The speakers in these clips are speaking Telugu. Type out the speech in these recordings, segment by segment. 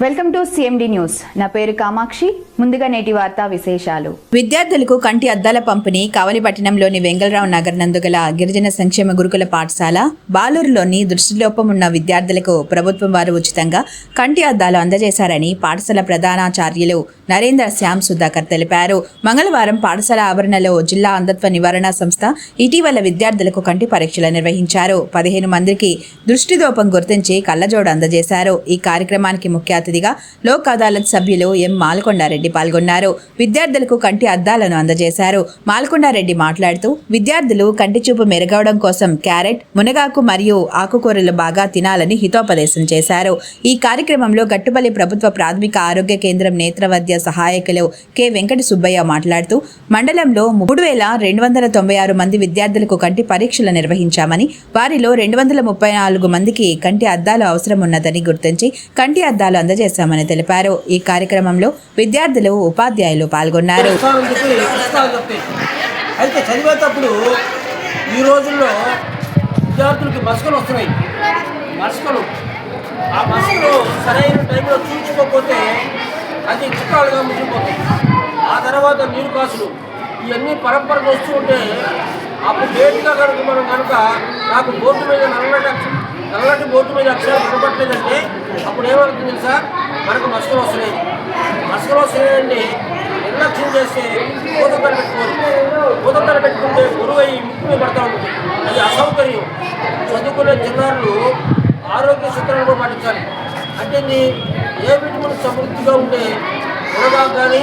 వెల్కమ్ టు సిఎండి న్యూస్ నా పేరు కామాక్షి. ముందుగా నేటి వార్తా విశేషాలు. విద్యార్థులకు కంటి అద్దాల పంపిణీ కావలిపట్టణంలోని వెంగళరావు నగర్ నందుగల గిరిజన సంక్షేమ గురుకుల పాఠశాల బాలూరులోని దృష్టిలోపం ఉన్న విద్యార్థులకు ప్రభుత్వం వారు ఉచితంగా కంటి అద్దాలు అందజేశారని పాఠశాల ప్రధానాచార్యులు నరేంద్ర శ్యామ్ సుధాకర్ తెలిపారు. మంగళవారం పాఠశాల ఆవరణలో జిల్లా అంధత్వ నివారణ సంస్థ ఇటీవల విద్యార్థులకు కంటి పరీక్షలు నిర్వహించారు. పదిహేను మందికి దృష్టిదోపం గుర్తించి కళ్ళజోడు అందజేశారు. ఈ కార్యక్రమానికి ముఖ్య అతిథిగా లోక్ అదాలత్ సభ్యులు ఎం మాల్కొండారెడ్డి పాల్గొన్నారు. విద్యార్థులకు కంటి అద్దాలను అందజేశారు. మాల్కొండారెడ్డి మాట్లాడుతూ విద్యార్థులు కంటి చూపు మెరుగవడం కోసం క్యారెట్ మునగాకు మరియు ఆకుకూరలు బాగా తినాలని హితోపదేశం చేశారు. ఈ కార్యక్రమంలో గట్టుపల్లి ప్రభుత్వ ప్రాథమిక ఆరోగ్య కేంద్రం నేత్రవైద్య సహాయకులు కె. వెంకట సుబ్బయ్య మాట్లాడుతూ మండలంలో మూడు వేల రెండు వందల తొంభై ఆరు మంది విద్యార్థులకు కంటి పరీక్షలు నిర్వహించామని వారిలో రెండు వందల ముప్పై నాలుగు మందికి కంటి అద్దాలు అవసరం ఉన్నదని గుర్తించి కంటి అద్దాలు అందజేశామని తెలిపారు. ఈ కార్యక్రమంలో విద్యార్థులు ఉపాధ్యాయులు పాల్గొన్నారు. అయితే చదివేటప్పుడు ఈ రోజుల్లో విద్యార్థులకి మసకలు వస్తున్నాయి. మసకలు. ఆ మసకలు సరైన టైంలో చూసుకోకపోతే అది చిక్కాలుగా ముగిపోతాయి ఆ తర్వాత నీరు కాసులు ఇవన్నీ పరంపరగా వస్తూ ఉంటే అప్పుడు లేటుగా కనుక మనం కనుక నాకు బోర్డు మీద నల్లటి లక్షలు నల్లటి బోర్డు మీద అక్షరాలు కనపట్లేదంటే అప్పుడు ఏమవుతుంది తెలుసా మనకు మసకలు వస్తున్నాయి. మసకలు వస్తున్నాయండి. నిర్లక్ష్యం చేస్తే భూతంతర పెట్టుకోరు భూతంతర పెట్టుకుంటే గురువు అయ్యి ముక్కు మీద పడతా ఉంటుంది. అది అసౌకర్యం. చదువుకునే చిన్నారులు ఆరోగ్య సూత్రాలను కూడా పాటించాలి. అంటే ఏ విటమిన్ సమృద్ధిగా ఉండే మునగాకు కానీ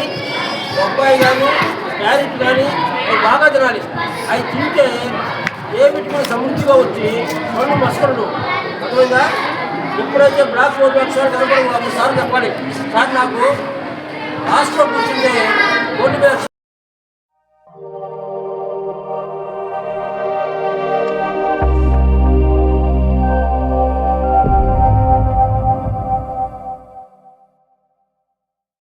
బొబ్బాయి కానీ క్యారెట్ కానీ అవి బాగా తినాలి. అవి తింటే ఏ విటమిన్ సమృద్ధిగా వచ్చి కళ్ళు మసకలు అర్థమైందా? ఎప్పుడైతే బ్లాక్ బోర్డు ఒకసారి కనపడదు అప్పుడు సార్ చెప్పాలి సార్ నాకు హాస్టల్లో కూర్చుంటే బోర్డు మీద